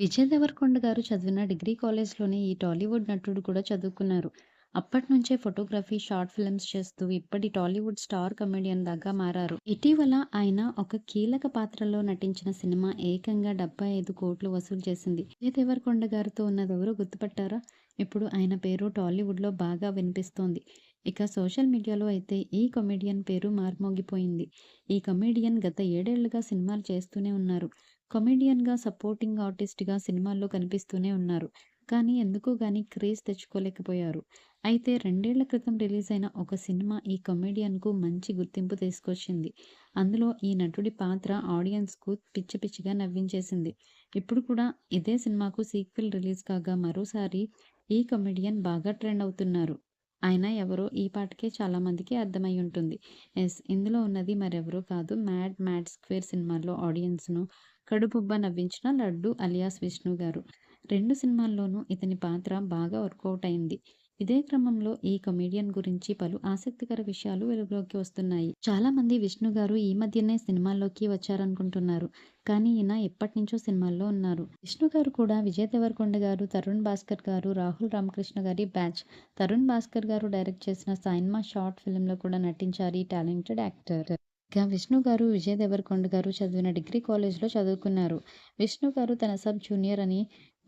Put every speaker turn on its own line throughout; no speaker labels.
విజయ్ దేవరకొండ గారు చదివిన డిగ్రీ కాలేజ్‌లోనే ఈ టాలీవుడ్ నటుడు కూడా చదువుకున్నారు. అప్పటి నుంచే ఫోటోగ్రఫీ, షార్ట్ ఫిల్మ్స్ చేస్తూ ఇప్పటి టాలీవుడ్ స్టార్ కమెడియన్ దాకా మారారు. ఇటీవల ఆయన ఒక కీలక పాత్రలో నటించిన సినిమా ఏకంగా డెబ్భై ఐదు కోట్లు వసూలు చేసింది. విజయ్ దేవరకొండ గారితో ఉన్నదెవరో గుర్తుపట్టారా? ఇప్పుడు ఆయన పేరు టాలీవుడ్‌లో బాగా వినిపిస్తోంది. ఇక సోషల్ మీడియాలో అయితే ఈ కమెడియన్ పేరు మార్మోగిపోయింది. ఈ కమెడియన్ గత ఏడేళ్ళుగా సినిమాలు చేస్తూనే ఉన్నారు. కమెడియన్‌గా, సపోర్టింగ్ ఆర్టిస్ట్‌గా సినిమాల్లో కనిపిస్తూనే ఉన్నారు. కానీ ఎందుకో గానీ క్రేజ్ తెచ్చుకోలేకపోయారు. అయితే రెండేళ్ళ క్రితం రిలీజ్ అయిన ఒక సినిమా ఈ కమెడియన్‌కు మంచి గుర్తింపు తీసుకొచ్చింది. అందులో ఈ నటుడి పాత్ర ఆడియన్స్‌కు పిచ్చి పిచ్చిగా నవ్వించేసింది. ఇప్పుడు కూడా ఇదే సినిమాకు సీక్వెల్ రిలీజ్ కాగా మరోసారి ఈ కమెడియన్ బాగా ట్రెండ్ అవుతున్నారు. ఆయన ఎవరో ఈ పాటకే చాలామందికి అర్థమై ఉంటుంది ఎస్ ఇందులో ఉన్నది మరెవరో కాదు 'మ్యాడ్ మ్యాడ్ స్క్వేర్' సినిమాల్లో ఆడియన్స్‌ను కడుపుబ్బ నవ్వించిన లడ్డు అలియాస్ విష్ణు గారు. రెండు సినిమాల్లోనూ ఇతని పాత్ర బాగా వర్కౌట్ అయింది. ఇదే క్రమంలో ఈ కమెడియన్ గురించి పలు ఆసక్తికర విషయాలు వెలుగులోకి వస్తున్నాయి. చాలా మంది విష్ణు గారు ఈ మధ్యనే సినిమాల్లోకి వచ్చారనుకుంటున్నారు. కానీ ఈయన ఎప్పట్నుంచో సినిమాల్లో ఉన్నారు. విష్ణు గారు కూడా విజయ్ దేవరకొండ గారు, తరుణ్ భాస్కర్ గారు, రాహుల్ రామకృష్ణ గారి బ్యాచ్. తరుణ్ భాస్కర్ గారు డైరెక్ట్ చేసిన 'సైన్మా' షార్ట్ ఫిల్మ్‌లో కూడా నటించారు ఈ టాలెంటెడ్ యాక్టర్. ఇక విష్ణు గారు, విజయ్ దేవరకొండ గారు చదివిన డిగ్రీ కాలేజ్‌లో చదువుకున్నారు. విష్ణు గారు తన సబ్ జూనియర్ అని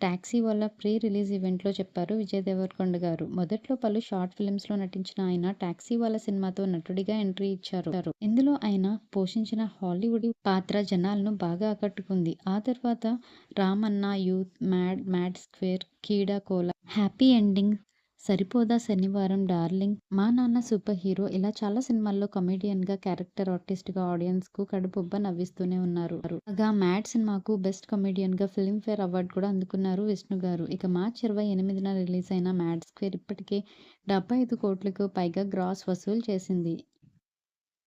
ట్యాక్సీ వల్ల ప్రీ రిలీజ్ ఈవెంట్‌లో చెప్పారు విజయ్ దేవరకొండ గారు. మొదట్లో పలు షార్ట్ ఫిల్మ్స్‌లో నటించిన ఆయన ట్యాక్సీ వాళ్ళ సినిమాతో నటుడిగా ఎంట్రీ ఇచ్చారు. ఇందులో ఆయన పోషించిన హాలీవుడ్ పాత్ర జనాలను బాగా ఆకట్టుకుంది. ఆ తర్వాత 'Ramanna', 'youth', 'mad mad square', 'Keedaa Cola', 'happy ending', 'Saripodhaa Sanivaaram', 'darling', 'మా నాన్న సూపర్ హీరో' ఇలా చాలా సినిమాల్లో కమెడియన్‌గా, క్యారెక్టర్ ఆర్టిస్ట్‌గా ఆడియన్స్‌కు కడుపుబ్బ నవ్విస్తూనే ఉన్నారు. కాగా 'మ్యాడ్' సినిమాకు బెస్ట్ కమెడియన్‌గా ఫిల్మ్‌ఫేర్ అవార్డు కూడా అందుకున్నారు విష్ణు గారు. ఇక మార్చ్ ఇరవై ఎనిమిదిన రిలీజైన 'మ్యాడ్ స్క్వేర్' ఇప్పటికే డెబ్భై ఐదు కోట్లకు పైగా గ్రాస్ వసూలు చేసింది.